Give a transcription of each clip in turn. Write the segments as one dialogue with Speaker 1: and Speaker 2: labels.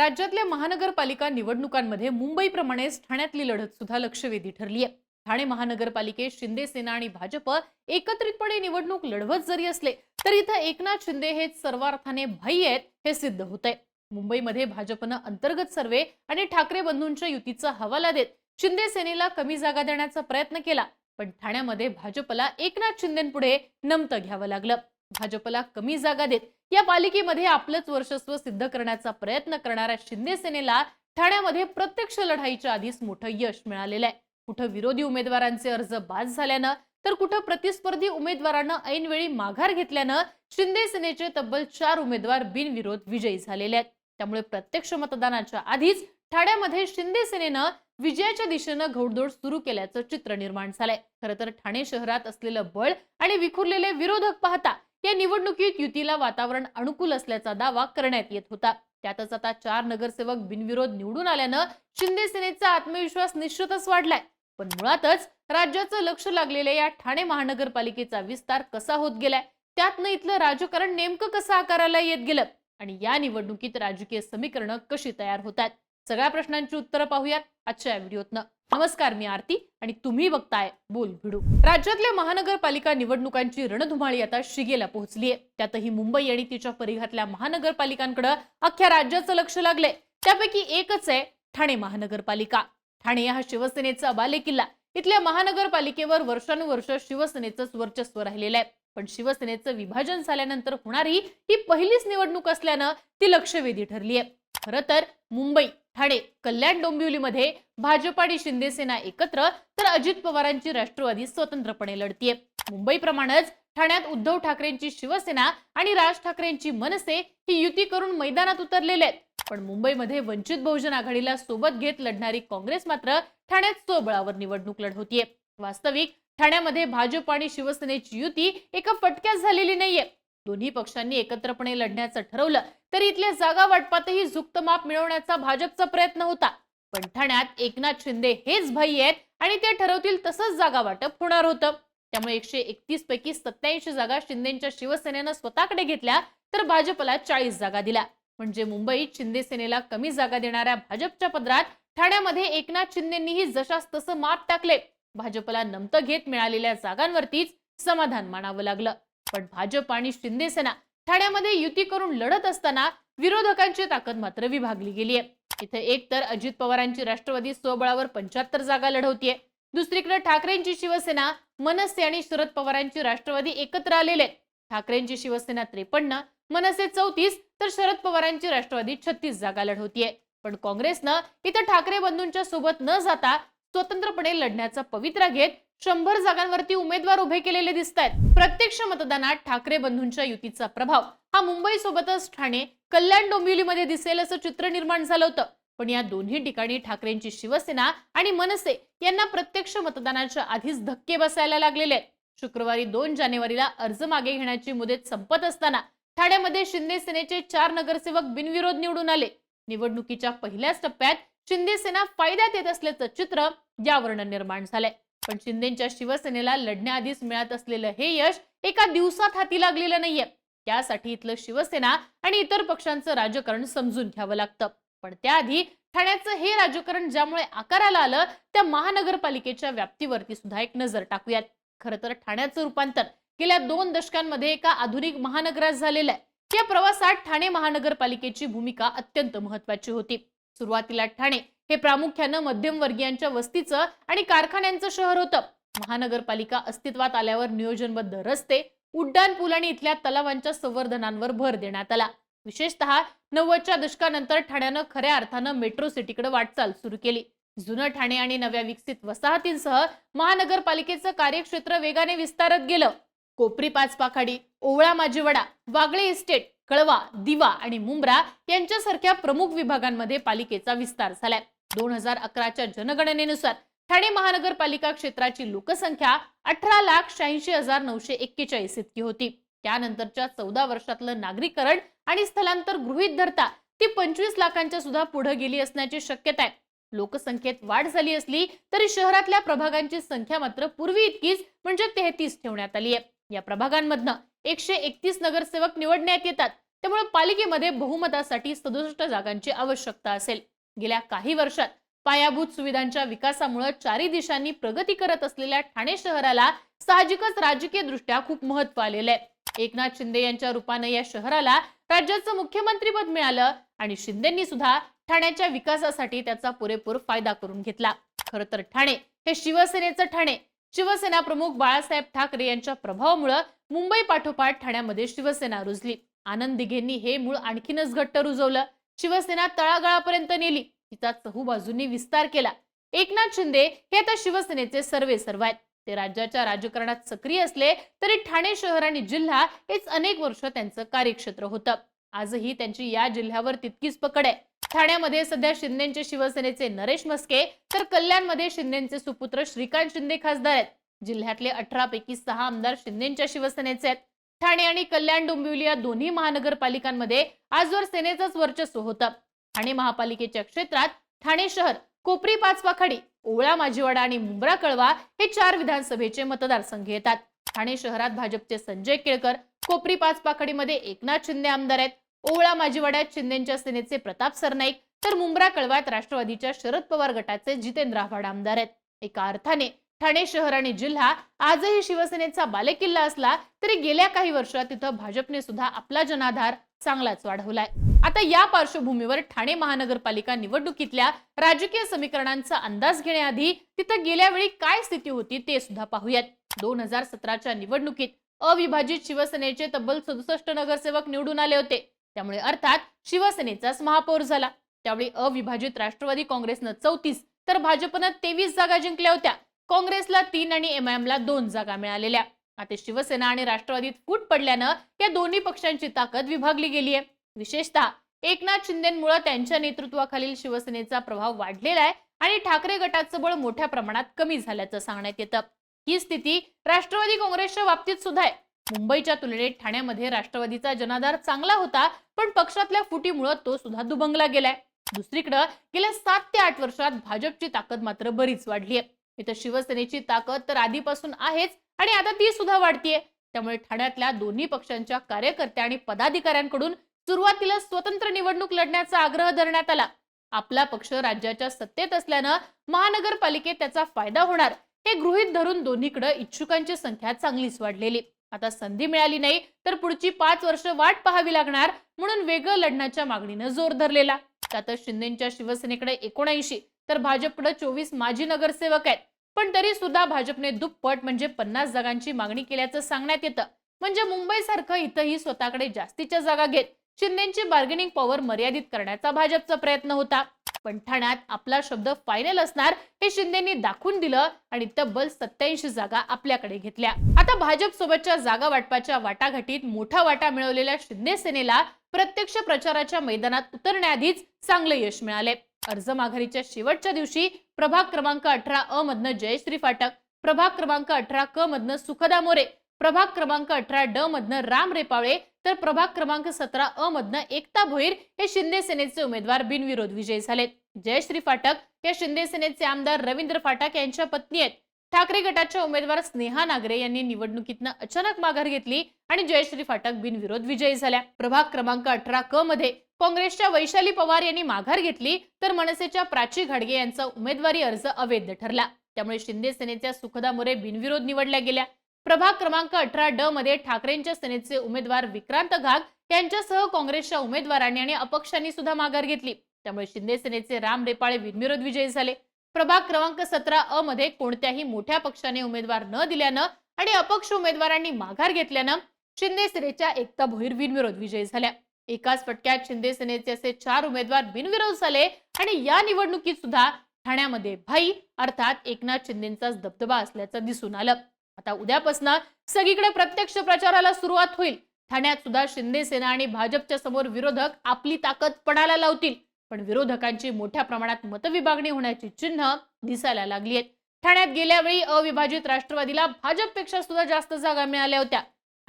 Speaker 1: राज्यातल्या महानगरपालिका निवडणुकांमध्ये मुंबईप्रमाणेच ठाण्यातली लढत सुद्धा लक्षवेधी ठरली आहे ठाणे महानगरपालिकेत शिंदे सेना आणि भाजप एकत्रितपणे निवडणूक लढवत जरी असले तरी इथं एकनाथ शिंदे हे सर्वार्थाने भाई आहेत हे सिद्ध होत आहे मुंबईमध्ये भाजपनं अंतर्गत सर्वे आणि ठाकरे बंधूंच्या युतीचा हवाला देत शिंदे सेनेला कमी जागा देण्याचा प्रयत्न केला पण ठाण्यामध्ये भाजपला एकनाथ शिंदेपुढे नमतं घ्यावं लागलं. भाजपला कमी जागा देत या पालिकेमध्ये आपलंच वर्चस्व सिद्ध करण्याचा प्रयत्न करणाऱ्या शिंदे सेनेला ठाण्यामध्ये प्रत्यक्ष लढाईच्या आधीच मोठं यश मिळालेलं आहे. कुठं विरोधी उमेदवारांचे अर्ज बाद झाल्यानं तर कुठं प्रतिस्पर्धी उमेदवारांना ऐनवेळी माघार घेतल्यानं शिंदे सेनेचे तब्बल चार उमेदवार बिनविरोध विजयी झालेले आहेत. त्यामुळे प्रत्यक्ष मतदानाच्या आधीच ठाण्यामध्ये शिंदे सेनेनं विजयाच्या दिशेनं घोडदौड सुरू केल्याचं चित्र निर्माण झालंय. खरं तर ठाणे शहरात असलेलं बळ आणि विखुरलेले विरोधक पाहता या निवडणुकीत युतीला वातावरण अनुकूल असल्याचा दावा करण्यात येत होता. त्यातच आता चार नगरसेवक बिनविरोध निवडून आल्यानं शिंदे सेनेचा आत्मविश्वास निश्चितच वाढलाय. पण मुळातच राज्याचं लक्ष लागलेल्या या ठाणे महानगरपालिकेचा विस्तार कसा होत गेलाय? त्यातनं इथलं राजकारण नेमकं कसं आकाराला येत गेलं? आणि या निवडणुकीत राजकीय समीकरणं कशी तयार होतात? सगळ्या प्रश्नांची उत्तरं पाहूयात आजच्या या व्हिडिओतनं. नमस्कार मी आरती आणि तुम्ही बघताय बोल भिडू. राज्यातल्या महानगरपालिका निवडणुकांची रणधुमाळी आता शिगेला पोहोचलीय. त्यातही मुंबई आणि तिच्या परिघातल्या महानगरपालिकांकडे अख्ख्या राज्याचं लक्ष लागलंय. त्यापैकी एकच आहे ठाणे महानगरपालिका. ठाणे हा शिवसेनेचा बालेकिल्ला इथल्या महानगरपालिकेवर वर्षानुवर्ष शिवसेनेचंच वर्चस्व राहिलेलं आहे. पण शिवसेनेचं विभाजन झाल्यानंतर होणारी ही पहिलीच निवडणूक असल्यानं ती लक्षवेधी ठरली आहे खरं तर मुंबई ठाणे कल्याण डोंबिवलीमध्ये भाजप आणि शिंदेसेना एकत्र तर अजित पवारांची राष्ट्रवादी स्वतंत्रपणे लढतीये. मुंबईप्रमाणेच ठाण्यात उद्धव ठाकरेंची शिवसेना आणि राज ठाकरेंची मनसे ही युती करून मैदानात उतरलेले आहेत. पण मुंबईमध्ये वंचित बहुजन आघाडीला सोबत घेत लढणारी काँग्रेस मात्र ठाण्यात स्वबळावर निवडणूक लढवतीये. वास्तविक ठाण्यामध्ये भाजप आणि शिवसेनेची युती एका फटक्यात झालेली नाहीये. दोन्ही पक्षांनी एकत्रपणे लढण्याचं ठरवलं तर इथल्या जागा वाटपातही झुक्त माप मिळवण्याचा भाजपचा प्रयत्न होता. पण ठाण्यात एकनाथ शिंदे हेच भाई आहेत आणि ते ठरवतील तसंच जागा वाटप होणार होतं. त्यामुळे एकशे एकतीस पैकी सत्याऐंशी जागा शिंदेच्या शिवसेनेनं स्वतःकडे घेतल्या तर भाजपला चाळीस जागा दिल्या. म्हणजे मुंबईत शिंदे सेनेला कमी जागा देणाऱ्या भाजपच्या पदरात ठाण्यामध्ये एकनाथ शिंदेंनीही जशास तसं माप टाकले. भाजपला नमतं घेत मिळालेल्या जागांवरतीच समाधान मानावं लागलं. पण भाजप आणि शिंदेसेना ठाण्यामध्ये युती करून लढत असताना विरोधकांची ताकद मात्र विभागली गेली आहे. इथे एक तर अजित पवारांची राष्ट्रवादी स्वबळावर पंच्याहत्तर जागा लढवतीये. दुसरीकडे ठाकरेंची शिवसेना मनसे आणि शरद पवारांची राष्ट्रवादी एकत्र आलेले ठाकरेंची शिवसेना त्रेपन्न मनसे चौतीस तर शरद पवारांची राष्ट्रवादी छत्तीस जागा लढवतीये. पण काँग्रेसनं इथं ठाकरे बंधूंच्या सोबत न जाता स्वतंत्रपणे लढण्याचा पवित्रा घेत शंभर जागांवरती उमेदवार उभे केलेले दिसत आहेत प्रत्यक्ष मतदानात ठाकरे बंधूंच्या युतीचा प्रभाव. हा मुंबई सोबतच ठाणे कल्याण डोंबिवलीमध्ये दिसेल असं चित्र निर्माण झालं होतं. पण या दोन्ही ठिकाणी ठाकरेंची शिवसेना आणि मनसे यांना प्रत्यक्ष मतदानाच्या आधीच धक्के बसायला लागलेले आहेत. शुक्रवारी दोन जानेवारीला अर्ज मागे घेण्याची मुदत संपत असताना ठाण्यामध्ये शिंदे सेनेचे चार नगरसेवक बिनविरोध निवडून आले. निवडणुकीच्या पहिल्याच टप्प्यात शिंदे सेना फायद्यात येत असल्याचं चित्र यावरनं निर्माण झालंय. पण शिंदेच्या शिवसेनेला लढण्याआधीच मिळत असलेलं हे यश एका दिवसात हाती लागलेलं नाहीये. त्यासाठी इथलं शिवसेना आणि इतर पक्षांचं राजकारण समजून घ्यावं लागतं. पण त्याआधी ठाण्याचं हे राजकारण ज्यामुळे आकाराला आलं त्या महानगरपालिकेच्या व्याप्तीवरती सुद्धा एक नजर टाकूयात. खरं तर ठाण्याचं रूपांतर गेल्या दोन दशकांमध्ये एका आधुनिक महानगरात झालेलं आहे. या प्रवासात ठाणे महानगरपालिकेची भूमिका अत्यंत महत्वाची होती. सुरुवातीला ठाणे हे प्रामुख्यानं मध्यमवर्गीयांच्या वस्तीचं आणि कारखान्यांचं शहर होतं. महानगरपालिका अस्तित्वात आल्यावर नियोजनबद्ध रस्ते उड्डाण पूल आणि इथल्या तलावांच्या संवर्धनांवर भर देण्यात आला. विशेषतः नव्वदच्या दशकानंतर ठाण्यानं खऱ्या अर्थानं मेट्रो सिटीकडे वाटचाल सुरू केली. जुनं ठाणे आणि नव्या विकसित वसाहतींसह महानगरपालिकेचं कार्यक्षेत्र वेगाने विस्तारत गेलं. कोपरी पाचपाखाडी ओवळा माजीवडा वागळे इस्टेट कळवा दिवा आणि मुंब्रा यांच्यासारख्या प्रमुख विभागांमध्ये पालिकेचा विस्तार झालाय. दोन हजार अकराच्या जनगणनेनुसार ठाणे महानगरपालिका क्षेत्राची लोकसंख्या अठरा लाख शहाऐंशी हजार नऊशे एक्केचाळीस इतकी होती. त्यानंतरच्या चौदा वर्षातलं नागरीकरण आणि स्थलांतर गृहीत धरता ती पंचवीस लाखांच्या सुद्धा पुढे गेली असण्याची शक्यता आहे. लोकसंख्येत वाढ झाली असली तरी शहरातल्या प्रभागांची संख्या मात्र पूर्वी इतकीच म्हणजे तेहतीस ठेवण्यात आली आहे. या प्रभागांमधनं एकशे एकतीस नगरसेवक निवडण्यात येतात. त्यामुळे पालिकेमध्ये बहुमतासाठी सदुसष्ट जागांची आवश्यकता असेल. गेल्या काही वर्षात पायाभूत सुविधांच्या विकासामुळे चारी दिशांनी प्रगती करत असलेल्या ठाणे शहराला साहजिकच राजकीय दृष्ट्या खूप महत्त्व आलेलं आहे. एकनाथ शिंदे यांच्या रूपाने या शहराला राज्याचं मुख्यमंत्रीपद मिळालं आणि शिंदेंनी सुद्धा ठाण्याच्या विकासासाठी त्याचा पुरेपूर फायदा करून घेतला. खरं तर ठाणे हे शिवसेनेचं ठाणे. शिवसेना प्रमुख बाळासाहेब ठाकरे यांच्या प्रभावामुळे मुंबई पाठोपाठ ठाण्यामध्ये शिवसेना रुजली. आनंद दिघेंनी हे मूळ आणखीनच घट्ट रुजवलं. शिवसेना तळागाळापर्यंत नेली. तिचा चहूबाजूंनी विस्तार केला. एकनाथ शिंदे हे आता शिवसेनेचे सर्वे सर्व आहेत. ते राज्याच्या राजकारणात सक्रिय असले तरी ठाणे शहर आणि जिल्हा हेच अनेक वर्ष त्यांचं कार्यक्षेत्र होतं. आजही त्यांची या जिल्ह्यावर तितकीच पकड आहे. ठाण्यामध्ये सध्या शिंदेचे शिवसेनेचे नरेश मस्के तर कल्याणमध्ये शिंदेचे सुपुत्र श्रीकांत शिंदे खासदार आहेत. जिल्ह्यातले अठरा पैकी सहा आमदार शिंदेच्या शिवसेनेचे आहेत. ठाणे आणि कल्याण डोंबिवली या दोन्ही महानगरपालिकांमध्ये आजवर सेनेचंच वर्चस्व होतं. ठाणे महापालिकेच्या क्षेत्रात ठाणे शहर कोपरी पाचपाखाडी ओवळा माजीवाडा आणि मुंब्रा कळवा हे चार विधानसभेचे मतदारसंघ येतात. ठाणे शहरात भाजपचे संजय केळकर कोपरी पाचपाखडीमध्ये एकनाथ शिंदे आमदार आहेत. ओवळा माजीवाड्यात शिंदेच्या सेनेचे प्रताप सरनाईक तर मुंब्रा कळवात राष्ट्रवादीच्या शरद पवार गटाचे जितेंद्र आव्हाड आमदार आहेत. एका अर्थाने ठाणे शहर आणि जिल्हा आजही शिवसेनेचा बालेकिल्ला असला तरी गेल्या काही वर्षात तिथं भाजपने सुद्धा आपला जनाधार चांगलाच वाढवलाय. आता या पार्श्वभूमीवर ठाणे महानगरपालिका निवडणुकीतल्या राजकीय समीकरणांचा अंदाज घेण्याआधी तिथं गेल्या वेळी काय स्थिती होती ते सुद्धा पाहूयात. दोन हजार सतराच्या निवडणुकीत अविभाजित शिवसेनेचे तब्बल सदुसष्ट नगरसेवक निवडून आले होते. त्यामुळे अर्थात शिवसेनेचाच महापौर झाला. त्यावेळी अविभाजित राष्ट्रवादी काँग्रेसनं चौतीस तर भाजपनं तेवीस जागा जिंकल्या होत्या. काँग्रेसला तीन आणि एम आय एमला दोन जागा मिळालेल्या. आता शिवसेना आणि राष्ट्रवादीत फूट पडल्यानं या दोन्ही पक्षांची ताकद विभागली गेली आहे विशेषतः एकनाथ शिंदेमुळे त्यांच्या नेतृत्वाखालील शिवसेनेचा प्रभाव वाढलेला आहे आणि ठाकरे गटाचं बळ मोठ्या प्रमाणात कमी झाल्याचं सांगण्यात येतं. ही स्थिती राष्ट्रवादी काँग्रेसच्या बाबतीत सुद्धा आहे. मुंबईच्या तुलनेत ठाण्यामध्ये राष्ट्रवादीचा जनाधार चांगला होता पण पक्षातल्या फुटीमुळे तो सुद्धा दुभंगला गेलाय. दुसरीकडं गेल्या सात ते आठ वर्षात भाजपची ताकद मात्र बरीच वाढली आहे इथं शिवसेनेची ताकद तर आधीपासून आहेच आणि आता ती सुद्धा वाढतीये. त्यामुळे ठाण्यातल्या दोन्ही पक्षांच्या कार्यकर्त्या आणि पदाधिकाऱ्यांकडून सुरुवातीला स्वतंत्र निवडणूक लढण्याचा आग्रह धरण्यात आला. आपला पक्ष राज्याच्या सत्तेत असल्यानं महानगरपालिकेत त्याचा फायदा होणार हे गृहीत धरून दोन्हीकडे इच्छुकांची संख्या चांगलीच वाढलेली. आता संधी मिळाली नाही तर पुढची पाच वर्ष वाट पाहावी लागणार म्हणून वेगळं लढण्याच्या मागणीनं जोर धरलेला. त्यातच शिंदेच्या शिवसेनेकडे एकोणऐंशी तर भाजपकडे चोवीस माजी नगरसेवक आहेत. पण तरी सुद्धा भाजपने दुप्पट म्हणजे पन्नास जागांची मागणी केल्याचं सांगण्यात येतं. म्हणजे मुंबई सारखं इथंही स्वतःकडे जास्तीच्या जागा घेत शिंदेची बार्गेनिंग पॉवर मर्यादित करण्याचा भाजपचा प्रयत्न होता. पण ठाण्यात आपला शब्द फायनल असणार हे शिंदेनी दाखवून दिलं आणि तब्बल सत्याऐंशी जागा आपल्याकडे घेतल्या. आता भाजप सोबतच्या जागा वाटपाच्या वाटाघाटीत मोठा वाटा मिळवलेल्या शिंदे सेनेला प्रत्यक्ष प्रचाराच्या मैदानात उतरण्याआधीच चांगलं यश मिळाले अर्ज माघारीच्या शेवटच्या दिवशी प्रभाग क्रमांक अठरा अ मधनं जयश्री फाटक प्रभाग क्रमांक अठरा क मधनं सुखदा मोरे प्रभाग क्रमांक अठरा ड मधनं राम रेपावळे तर प्रभाग क्रमांक सतरा अ मधनं एकता भोईर हे शिंदे सेनेचे उमेदवार बिनविरोध विजयी झालेत. जयश्री फाटक या शिंदे सेनेचे आमदार रवींद्र फाटक यांच्या पत्नी आहेत. ठाकरे गटाच्या उमेदवार स्नेहा नागरे यांनी निवडणुकीतनं अचानक माघार घेतली आणि जयश्री फाटक बिनविरोध विजयी झाल्या. प्रभाग क्रमांक अठरा क मध्ये काँग्रेसच्या वैशाली पवार यांनी माघार घेतली तर मनसेच्या प्राची घाडगे यांचा उमेदवारी अर्ज अवैध ठरला. त्यामुळे शिंदे सेनेच्या सुखदा मोरे बिनविरोध निवडल्या गेल्या. प्रभाग क्रमांक अठरा ड मध्ये ठाकरेंच्या सेनेचे उमेदवार विक्रांत घाग यांच्यासह काँग्रेसच्या उमेदवारांनी आणि अपक्षांनी सुद्धा माघार घेतली. त्यामुळे शिंदे सेनेचे राम रेपाळे बिनविरोध विजयी झाले. प्रभाग क्रमांक सतरा अ मध्ये कोणत्याही मोठ्या पक्षाने उमेदवार न दिल्यानं आणि अपक्ष उमेदवारांनी माघार घेतल्यानं शिंदे सेनेच्या एकता भोईर बिनविरोध विजयी झाल्या. एकाच फटक्यात शिंदे सेनेचे असे चार उमेदवार बिनविरोध झाले आणि या निवडणुकीत सुद्धा ठाण्यामध्ये भाई अर्थात एकनाथ शिंदेचाच दबदबा असल्याचं दिसून आलं. आता उद्यापासून सगळीकडे प्रत्यक्ष प्रचाराला सुरुवात होईल. ठाण्यात सुद्धा शिंदे सेना आणि भाजपच्या समोर विरोधक आपली ताकद पणाला लावतील. पण विरोधकांची मोठ्या प्रमाणात मतविभागणी होण्याची चिन्ह दिसायला लागली आहेत. ठाण्यात गेल्यावेळी अविभाजित राष्ट्रवादीला भाजपपेक्षा सुद्धा जास्त जागा मिळाल्या होत्या.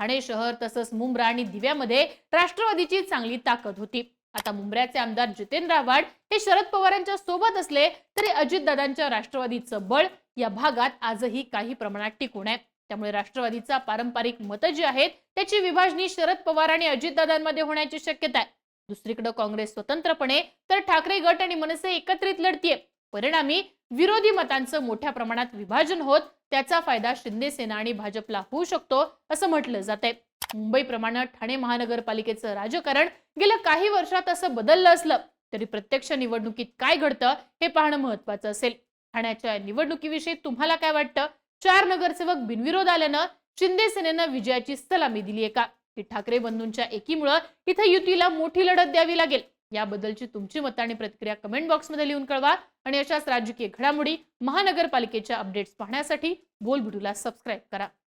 Speaker 1: ठाणे शहर तसंच मुंब्रा आणि दिव्यामध्ये राष्ट्रवादीची चांगली ताकद होती. आता मुंब्र्याचे आमदार जितेंद्र आव्हाड हे शरद पवारांच्या सोबत असले तरी अजितदादांच्या राष्ट्रवादीचं बळ या भागात आजही काही प्रमाणात टिकून आहे. त्यामुळे राष्ट्रवादीचा पारंपरिक मतं जी आहेत त्याची विभाजनी शरद पवार आणि अजितदादांमध्ये होण्याची शक्यता आहे. दुसरीकडे काँग्रेस स्वतंत्रपणे तर ठाकरे गट आणि मनसे एकत्रित लढतीये. परिणामी विरोधी मतांचं मोठ्या प्रमाणात विभाजन होत त्याचा फायदा शिंदे सेना आणि भाजपला होऊ शकतो असं म्हटलं जात आहे मुंबईप्रमाणे ठाणे महानगरपालिकेचं राजकारण गेल्या काही वर्षात असं बदललं असलं तरी प्रत्यक्ष निवडणुकीत काय घडतं हे पाहणं महत्वाचं असेल. ठाण्याच्या निवडणुकीविषयी तुम्हाला काय वाटतं? चार नगरसेवक बिनविरोध आल्यानं शिंदे सेनेनं विजयाची सलामी दिली आहे का? की ठाकरे बंधूंच्या एकीमुळं इथं युतीला मोठी लढत द्यावी लागेल? याबद्दलची तुमची मतं आणि प्रतिक्रिया कमेंट बॉक्समध्ये लिहून कळवा. आणि अशाच राजकीय घडामोडी महानगरपालिकेच्या अपडेट्स पाहण्यासाठी बोलबिडूला सबस्क्राईब करा.